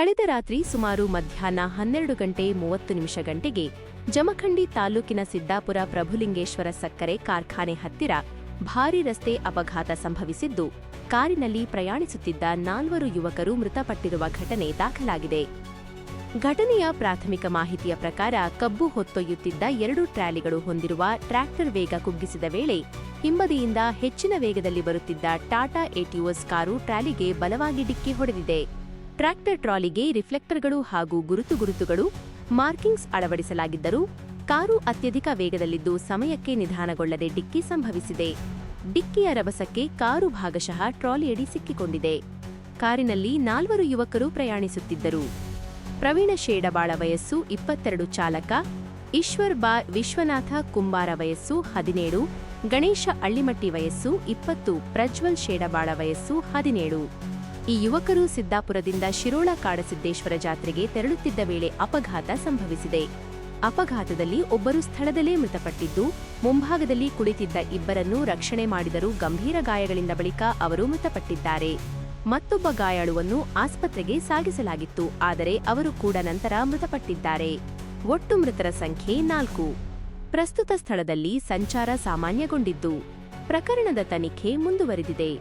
ಕಳೆದ ರಾತ್ರಿ ಸುಮಾರು ಮಧ್ಯಾಹ್ನ ಹನ್ನೆರಡು ಗಂಟೆ ಮೂವತ್ತು ನಿಮಿಷ ಗಂಟೆಗೆ ಜಮಖಂಡಿ ತಾಲೂಕಿನ ಸಿದ್ದಾಪುರ ಪ್ರಭುಲಿಂಗೇಶ್ವರ ಸಕ್ಕರೆ ಕಾರ್ಖಾನೆ ಹತ್ತಿರ ಭಾರೀ ರಸ್ತೆ ಅಪಘಾತ ಸಂಭವಿಸಿದ್ದು, ಕಾರಿನಲ್ಲಿ ಪ್ರಯಾಣಿಸುತ್ತಿದ್ದ ನಾಲ್ವರು ಯುವಕರು ಮೃತಪಟ್ಟಿರುವ ಘಟನೆ ದಾಖಲಾಗಿದೆ. ಘಟನೆಯ ಪ್ರಾಥಮಿಕ ಮಾಹಿತಿಯ ಪ್ರಕಾರ ಕಬ್ಬು ಹೊತ್ತೊಯ್ಯುತ್ತಿದ್ದ ಎರಡು ಟ್ರಾಲಿಗಳು ಹೊಂದಿರುವ ಟ್ರ್ಯಾಕ್ಟರ್ ವೇಗ ಕುಗ್ಗಿಸಿದ ವೇಳೆ ಹಿಂಬದಿಯಿಂದ ಹೆಚ್ಚಿನ ವೇಗದಲ್ಲಿ ಬರುತ್ತಿದ್ದ ಟಾಟಾ ಎಟಿಒಸ್ ಕಾರು ಟ್ರಾಲಿಗೆ ಬಲವಾಗಿ ಡಿಕ್ಕಿ ಹೊಡೆದಿದೆ. ಟ್ರ್ಯಾಕ್ಟರ್ ಟ್ರಾಲಿಗೆ ರಿಫ್ಲೆಕ್ಟರ್ಗಳು ಹಾಗೂ ಗುರುತು ಗುರುತುಗಳು, ಮಾರ್ಕಿಂಗ್ಸ್ ಅಳವಡಿಸಲಾಗಿದ್ದರೂ ಕಾರು ಅತ್ಯಧಿಕ ವೇಗದಲ್ಲಿದ್ದು ಸಮಯಕ್ಕೆ ನಿಧಾನಗೊಳ್ಳದೆ ಡಿಕ್ಕಿ ಸಂಭವಿಸಿದೆ. ಡಿಕ್ಕಿಯ ರಭಸಕ್ಕೆ ಕಾರು ಭಾಗಶಃ ಟ್ರಾಲಿಯಡಿ ಸಿಕ್ಕಿಕೊಂಡಿದೆ. ಕಾರಿನಲ್ಲಿ ನಾಲ್ವರು ಯುವಕರು ಪ್ರಯಾಣಿಸುತ್ತಿದ್ದರು. ಪ್ರವೀಣ ಶೇಡಬಾಳ ವಯಸ್ಸು ಇಪ್ಪತ್ತೆರಡು ಚಾಲಕ, ಈಶ್ವರ್ ಬಾ ವಿಶ್ವನಾಥ ಕುಂಬಾರ ವಯಸ್ಸು ಹದಿನೇಳು, ಗಣೇಶ ಅಳ್ಳಿಮಟ್ಟಿ ವಯಸ್ಸು ಇಪ್ಪತ್ತು, ಪ್ರಜ್ವಲ್ ಶೇಡಬಾಳ ವಯಸ್ಸು ಹದಿನೇಳು. ಈ ಯುವಕರು ಸಿದ್ದಾಪುರದಿಂದ ಶಿರೋಳ ಕಾಡಸಿದ್ದೇಶ್ವರ ಜಾತ್ರೆಗೆ ತೆರಳುತ್ತಿದ್ದ ವೇಳೆ ಅಪಘಾತ ಸಂಭವಿಸಿದೆ. ಅಪಘಾತದಲ್ಲಿ ಒಬ್ಬರು ಸ್ಥಳದಲ್ಲೇ ಮೃತಪಟ್ಟಿದ್ದು, ಮುಂಭಾಗದಲ್ಲಿ ಕುಳಿತಿದ್ದ ಇಬ್ಬರನ್ನು ರಕ್ಷಣೆ ಮಾಡಿದರೂ ಗಂಭೀರ ಗಾಯಗಳಿಂದ ಬಳಿಕ ಅವರು ಮೃತಪಟ್ಟಿದ್ದಾರೆ. ಮತ್ತೊಬ್ಬ ಗಾಯಾಳುವನ್ನು ಆಸ್ಪತ್ರೆಗೆ ಸಾಗಿಸಲಾಗಿತ್ತು, ಆದರೆ ಅವರು ಕೂಡ ನಂತರ ಮೃತಪಟ್ಟಿದ್ದಾರೆ. ಒಟ್ಟು ಮೃತರ ಸಂಖ್ಯೆ ನಾಲ್ಕು. ಪ್ರಸ್ತುತ ಸ್ಥಳದಲ್ಲಿ ಸಂಚಾರ ಸಾಮಾನ್ಯಗೊಂಡಿದ್ದು, ಪ್ರಕರಣದ ತನಿಖೆ ಮುಂದುವರೆದಿದೆ.